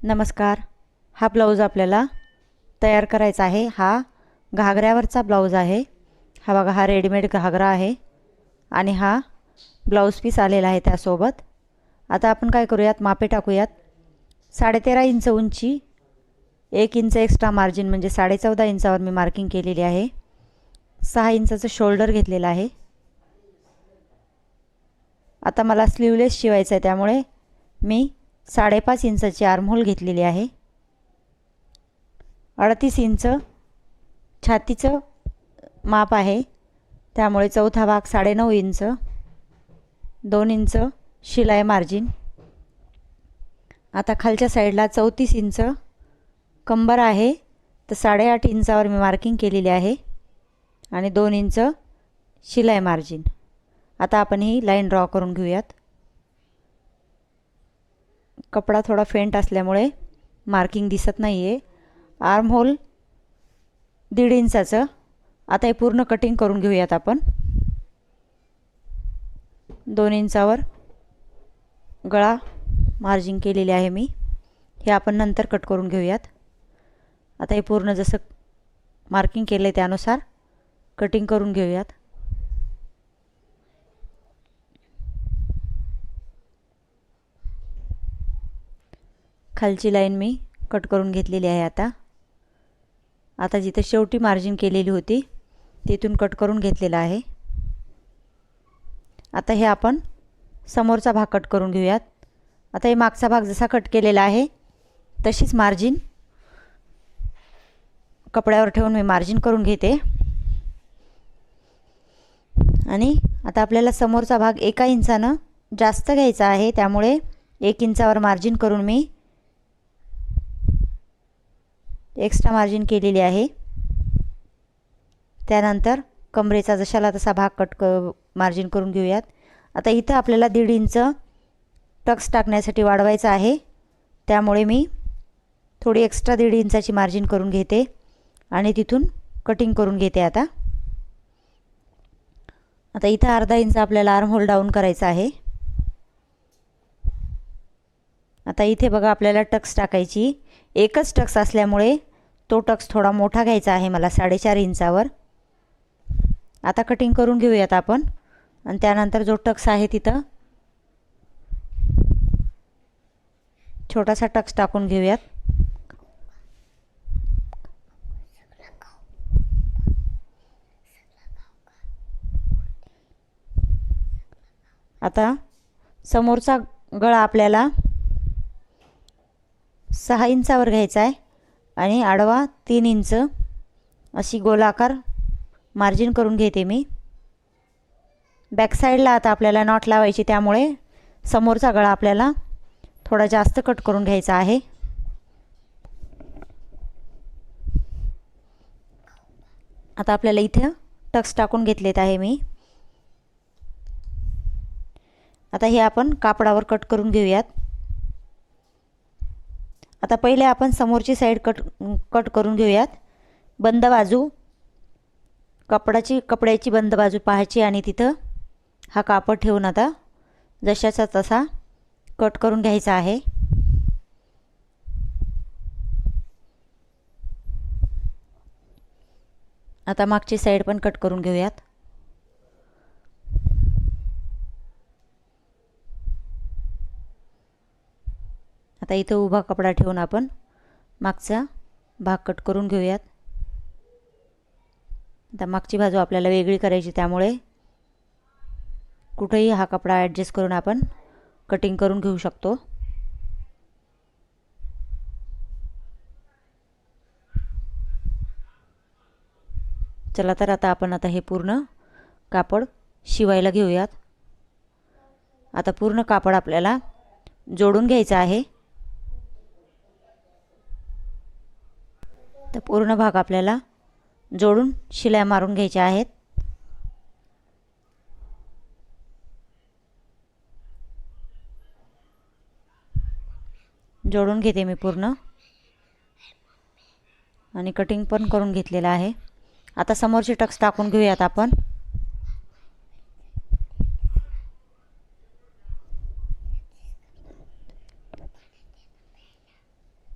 नमस्कार. हा ब्लाऊज आपल्याला तयार करायचा आहे. हा घागऱ्यावरचा ब्लाऊज आहे. हा बघा हा रेडीमेड घागरा आहे आणि हा ब्लाऊज पीस आलेला आहे त्यासोबत. आता आपण काय करूयात? मापे टाकूयात. साडेतेरा इंच उंची एक इंच एक्स्ट्रा मार्जिन म्हणजे साडेचौदा इंचावर मी मार्किंग केलेली आहे. सहा इंचाचं शोल्डर घेतलेलं आहे. आता मला स्लीवलेस शिवायचं आहे त्यामुळे मी साडेपाच इंचाची आर्महोल घेतलेली आहे. अडतीस इंच छातीचं माप आहे. त्यामुळे चौथा भाग साडेनऊ इंच दोन इंच शिलाई मार्जिन. आता खालच्या साईडला चौतीस इंच कंबर आहे. तर साडेआठ इंचावर मी मार्किंग केलेली आहे. आणि दोन इंच शिलाई मार्जिन. आता आपण ही लाईन ड्रॉ करून घेऊयात. कपडा थोडा फेंट असल्यामुळे मार्किंग दिसत नाही आहे आर्म होल दीड इंचाचं. आता हे पूर्ण कटिंग करून घेऊयात आपण. दोन इंचावर गळा मार्जिंग केलेली आहे मी. हे आपण नंतर कट करून घेऊयात. आता हे पूर्ण जसं मार्किंग केलं आहे त्यानुसार कटिंग करून घेऊयात. खालची लाईन मी कट करून घेतलेली आहे आता. आता जिथे शेवटी मार्जिन केलेली होती तिथून कट करून घेतलेला आहे. आता हे आपण समोरचा भाग कट करून घेऊयात. आता हे मागचा भाग जसा कट केलेला आहे तशीच मार्जिन कपड्यावर ठेवून मी मार्जिन करून घेते. आणि आता आपल्याला समोरचा भाग एका इंचानं जास्त घ्यायचा आहे त्यामुळे एक इंचावर मार्जिन करून मी एक्स्ट्रा मार्जिन केलेली आहे. त्यानंतर कमरेचा जशाला तसा भाग कट क मार्जिन करून घेऊयात. आता इथं आपल्याला दीड इंच टक्स टाकण्यासाठी वाढवायचं आहे. त्यामुळे मी थोडी एक्स्ट्रा दीड इंचाची मार्जिन करून घेते आणि तिथून कटिंग करून घेते आता. आता इथं अर्धा इंच आपल्याला आर्म होल डाऊन करायचा आहे. आता इथे बघा आपल्याला टक्स टाकायची. एकच टक्स असल्यामुळे तो टक्स थोडा मोठा घ्यायचा आहे मला साडेचार इंचावर. आता कटिंग करून घेऊयात आपण. आणि त्यानंतर जो टक्स आहे तिथं छोटासा टक्स टाकून घेऊयात. आता समोरचा गळा आपल्याला सहा इंचावर घ्यायचा आहे. आणि आडवा तीन इंच अशी गोलाकार मार्जिन करून घेते मी. बॅकसाईडला आता आपल्याला नॉट लावायची त्यामुळे समोरचा गळा आपल्याला थोडा जास्त कट करून घ्यायचा आहे. आता आपल्याला इथे टक्स टाकून घेतलेत आहे मी. आता हे आपण कापडावर कट करून घेऊयात. आता पहिले आपण समोरची साईड कट कट करून घेऊयात. बंद बाजू कपडाची कपड्याची बंद बाजू पाहायची आणि तिथं हा कापड ठेवून आता जशाचा तसा कट करून घ्यायचा आहे. आता मागची साईड पण कट करून घेऊयात. आता इथं उभा कपडा ठेवून आपण मागचा भाग कट करून घेऊयात. आता मागची बाजू आपल्याला वेगळी करायची त्यामुळे कुठेही हा कपडा ॲडजस्ट करून आपण कटिंग करून घेऊ शकतो. चला तर आता आपण आता हे पूर्ण कापड शिवायला घेऊयात. आता पूर्ण कापड आपल्याला जोडून घ्यायचं आहे. तर पूर्ण भाग आपल्याला जोडून शिलाई मारून घ्यायच्या आहेत. जोडून घेते मी पूर्ण. आणि कटिंग पण करून घेतलेलं आहे. आता समोरचे टक्स टाकून घेऊयात आपण.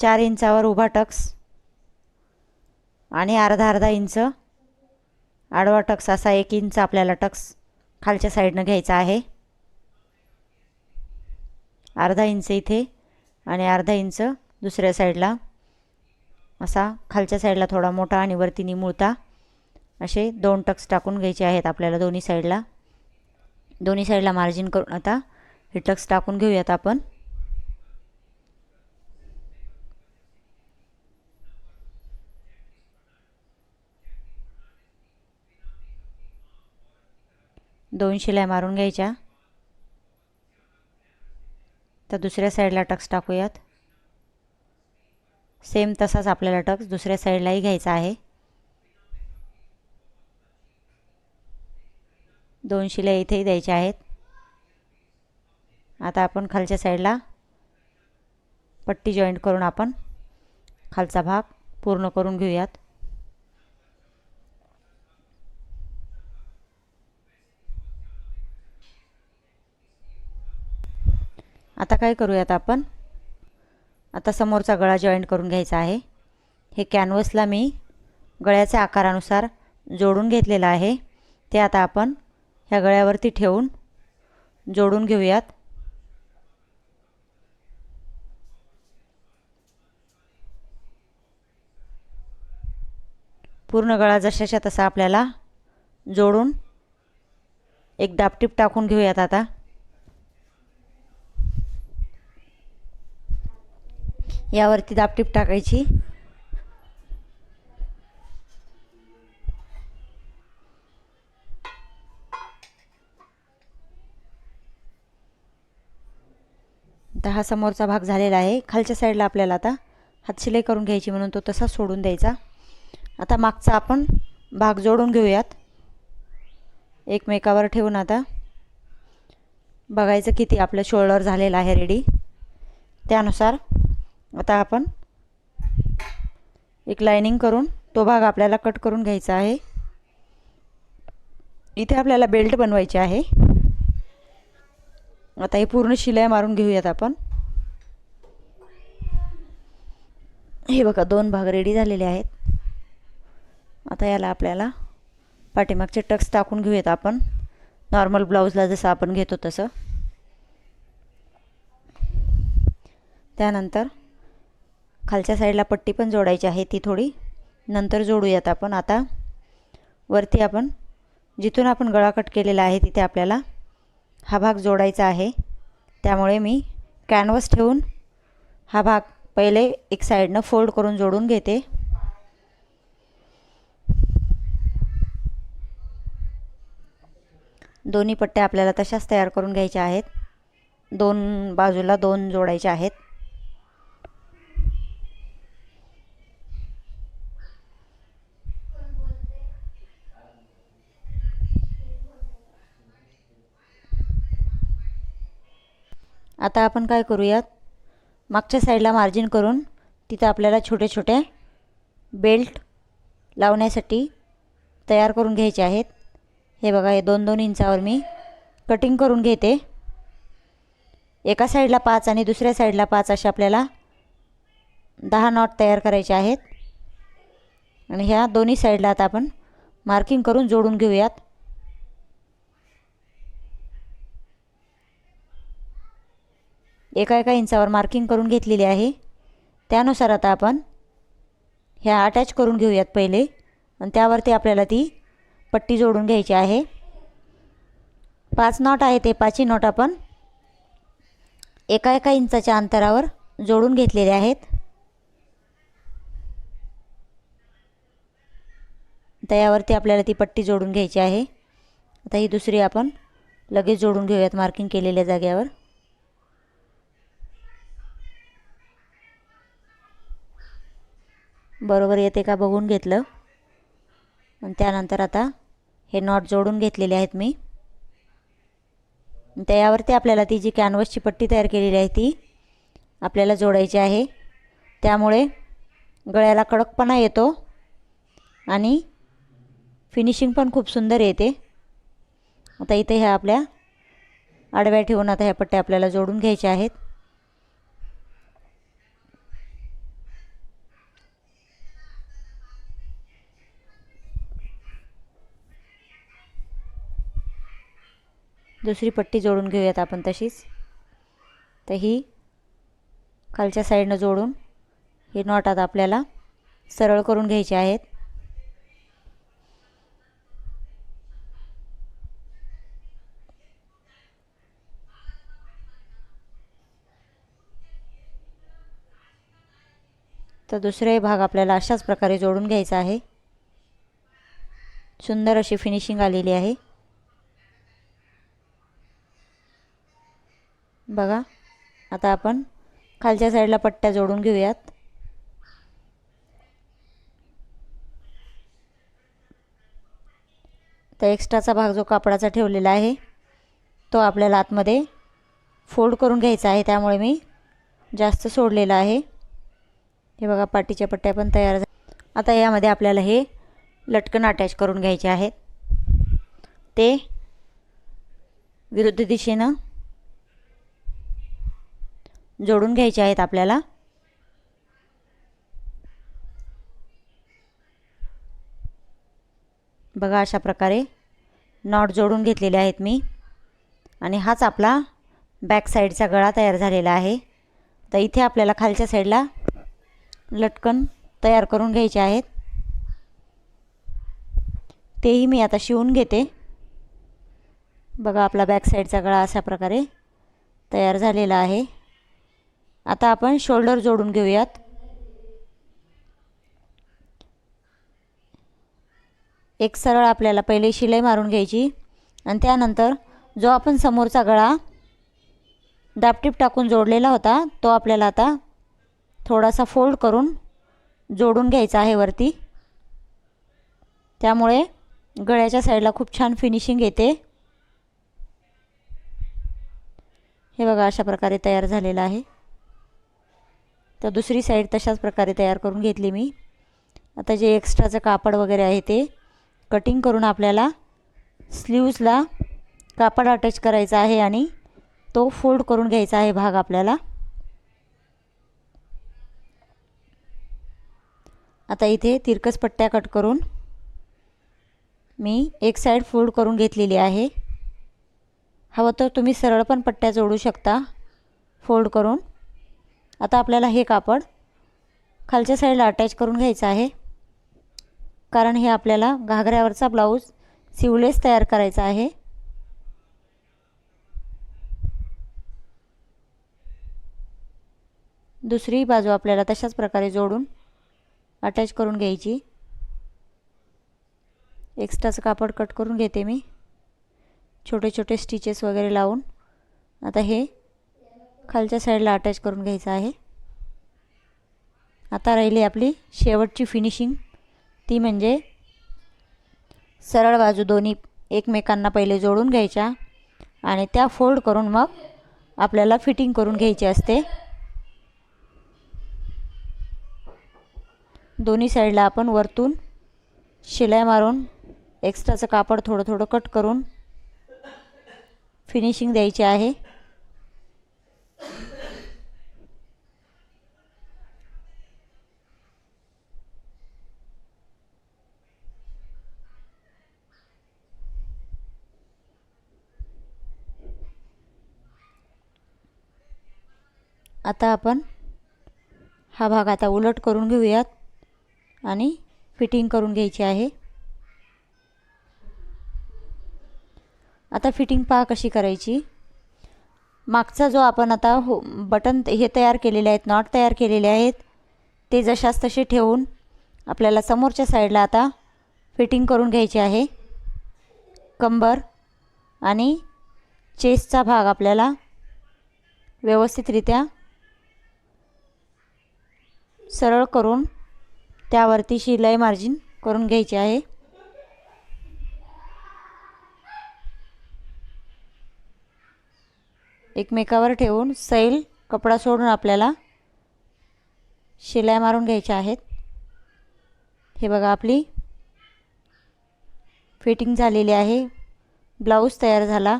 चार इंचावर उभा टक्स आणि अर्धा अर्धा इंच. आडवा टक्स असा एक इंच आपल्याला टक्स खालच्या साईडनं घ्यायचा आहे. अर्धा इंच इथे आणि अर्धा इंच दुसऱ्या साईडला. असा खालच्या साईडला थोडा मोठा आणि वरती निमुळता असे दोन टक्स टाकून घ्यायचे आहेत आपल्याला दोन्ही साईडला. दोन्ही साईडला मार्जिन करून आता हे टक्स टाकून घेऊयात आपण. दोन शिलाई मारून घ्यायच्या. तर दुसऱ्या साईडला टक्स टाकूयात. सेम तसाच आपल्याला टक्स दुसऱ्या साईडलाही घ्यायचा आहे. दोन शिलाई इथेही द्यायच्या आहेत. आता आपण खालच्या साईडला पट्टी जॉईंट करून आपण खालचा भाग पूर्ण करून घेऊयात. आता काय करूयात आपण? आता समोरचा गळा जॉईंट करून घ्यायचा आहे. हे कॅनव्हसला मी गळ्याच्या आकारानुसार जोडून घेतलेलं आहे. ते आता आपण ह्या गळ्यावरती ठेवून जोडून घेऊयात. पूर्ण गळा जशाच्या तसा आपल्याला जोडून एक दापटीप टाकून घेऊयात आता. यावरती दापटीप टाकायची. आता हा समोरचा भाग झालेला आहे. खालच्या साईडला आपल्याला आता हातशिलाई करून घ्यायची म्हणून तो तसा सोडून द्यायचा. आता मागचा आपण भाग जोडून घेऊयात. एकमेकावर ठेवून आता. बघायचं किती आपलं शोल्डर झालेलं आहे रेडी त्यानुसार आता आपण एक लायनिंग करून तो भाग आपल्याला कट करून घ्यायचा आहे. इथे आपल्याला बेल्ट बनवायचे आहे. आता हे पूर्ण शिलाई मारून घेऊयात आपण. हे बघा दोन भाग रेडी झालेले आहेत. आता याला आपल्याला पाठीमागचे टक्स टाकून घेऊयात आपण. नॉर्मल ब्लाऊजला जसं आपण घेतो तसं. त्यानंतर खालच्या साईडला पट्टी पण जोडायची आहे ती थोडी. नंतर जोडूयात आपण. आता वरती आपण जिथून आपण गळा कट केलेला आहे तिथे आपल्याला हा भाग जोडायचा आहे. त्यामुळे मी कॅनव्हस ठेवून हा भाग पहिले एक साईडनं फोल्ड करून जोडून घेते. दोन्ही पट्ट्या आपल्याला तशाच तयार करून घ्यायच्या आहेत. दोन बाजूला दोन जोडायच्या आहेत. आता आपण काय करूयात? मागच्या साईडला मार्जिन करून तिथं आपल्याला छोटे छोटे बेल्ट लावण्यासाठी तयार करून घ्यायचे आहेत. हे बघा हे दोन दोन इंचावर मी कटिंग करून घेते. एका साईडला पाच आणि दुसऱ्या साईडला पाच असे आपल्याला दहा नॉट तयार करायचे आहेत. आणि ह्या दोन्ही साईडला आता आपण मार्किंग करून जोडून घेऊयात. एका एका इंचावर मार्किंग करून घेतलेली आहे. त्यानुसार आता आपण ह्या अटॅच करून घेऊयात पहिले. आणि त्यावरती आपल्याला ती पट्टी जोडून घ्यायची आहे. पाच नॉट आहे ते पाचही नॉट आपण एका एका इंचाच्या अंतरावर जोडून घेतलेले आहेत. त्यावरती आपल्याला ती पट्टी जोडून घ्यायची आहे. आता ही दुसरी आपण लगेच जोडून घेऊयात मार्किंग केलेल्या जाग्यावर बरोबर येते का बघून घेतलं. आणि त्यानंतर आता हे नॉट जोडून घेतलेले आहेत मी. त्यावरती आपल्याला ती जी कॅनव्हसची पट्टी तयार केलेली आहे ती आपल्याला जोडायची आहे. त्यामुळे गळ्याला कडकपणा येतो आणि फिनिशिंग पण खूप सुंदर येते. आता इथे ह्या आपल्या आडव्या ठेवून आता ह्या पट्ट्या आपल्याला जोडून घ्यायच्या आहेत. दुसरी पट्टी जोडून घेऊयात आपण तशीच. तर ही खालच्या साईडनं जोडून हे नॉट आता आपल्याला सरळ करून घ्यायचे आहेत. तर दुसरे भाग आपल्याला अशाच प्रकारे जोडून घ्यायचा आहे. सुंदर अशी फिनिशिंग आलेली आहे. बघा आता आपण खालच्या साईडला पट्ट्या जोडून घेऊयात. तर एक्स्ट्राचा भाग जो कापडाचा ठेवलेला आहे तो आपल्याला आतमध्ये फोल्ड करून घ्यायचा आहे. त्यामुळे मी जास्त सोडलेला आहे. हे बघा पाटीच्या पट्ट्या पण तयार झाल्या आता यामध्ये आपल्याला हे लटकन अटॅच करून घ्यायचे आहेत. ते विरुद्ध दिशेनं जोडून घ्यायचे आहेत आपल्याला. बघा अशा प्रकारे नॉट जोडून घेतलेले आहेत मी. आणि हाच आपला बॅक साईडचा गळा तयार झालेला आहे. तर इथे आपल्याला खालच्या साईडला लटकन तयार करून घ्यायचे आहेत. तेही मी आता शिवून घेते. बघा आपला बॅक साईडचा गळा अशा प्रकारे तयार झालेला आहे. आता आपण शोल्डर जोडून घेऊयात. एक सरळ आपल्याला पहिले शिलाई मारून घ्यायची आणि त्यानंतर जो आपण समोरचा गळा दापटीप टाकून जोडलेला होता तो आपल्याला आता थोडासा फोल्ड करून जोडून घ्यायचा आहे वरती. त्यामुळे गळ्याच्या साईडला खूप छान फिनिशिंग येते. हे बघा अशा प्रकारे तयार झालेलं आहे. तर दुसरी साईड तशाच प्रकारे तयार करून घेतली मी. आता जे एक्स्ट्राचं कापड वगैरे आहे ते कटिंग करून आपल्याला स्लीव्जला कापड अटॅच करायचा आहे आणि तो फोल्ड करून घ्यायचा आहे भाग आपल्याला. आता इथे तिरकस पट्ट्या कट करून मी एक साईड फोल्ड करून घेतलेली आहे. हवं तर तुम्ही सरळ पण पट्ट्या जोडू शकता. फोल्ड करून. आता आपल्याला हे कापड खालच्या साईडला अटॅच करून घ्यायचं आहे. कारण हे आपल्याला घागऱ्यावरचा ब्लाऊज सिवलेस तयार करायचा आहे. दुसरी बाजू आपल्याला तशाच प्रकारे जोडून अटॅच करून घ्यायची. एक्स्ट्राचं कापड कट करून घेते मी. छोटे छोटे स्टिचेस वगैरे लावून. आता हे खालच्या साईडला अटॅच करून घ्यायचं आहे. आता राहिली आपली शेवटची फिनिशिंग. ती म्हणजे सरळ बाजू दोन्ही एकमेकांना पहिले जोडून घ्यायच्या आणि त्या फोल्ड करून मग आपल्याला फिटिंग करून घ्यायची असते. दोन्ही साईडला आपण वरतून शिलाई मारून एक्स्ट्राचं कापड थोडं थोडं कट करून फिनिशिंग द्यायची आहे. आता आपण हा भाग आता उलट करून घेऊयात आणि फिटिंग करून घ्यायची आहे. आता फिटिंग पहा कशी करायची. मागचा जो आपण आता हो बटन हे तयार केलेले आहेत नॉट तयार केलेले आहेत ते जशास तसे ठेवून आपल्याला समोरच्या साईडला आता फिटिंग करून घ्यायची आहे. कंबर आणि चेस्टचा भाग आपल्याला व्यवस्थितरित्या सरळ करून त्यावरती शिलाई मार्जिन करून घ्यायची आहे. एकमेकावर ठेवून सैल कपडा सोडून आपल्याला शिलाई मारून घ्यायच्या आहेत. हे बघा आपली फिटिंग झालेली आहे. ब्लाऊज तयार झाला.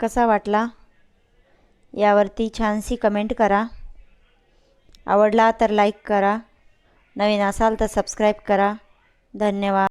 कसा वाटला? यावरती छानशी कमेंट करा. आवडला तर लाईक करा. नवीन असाल तर सबस्क्राईब करा. धन्यवाद.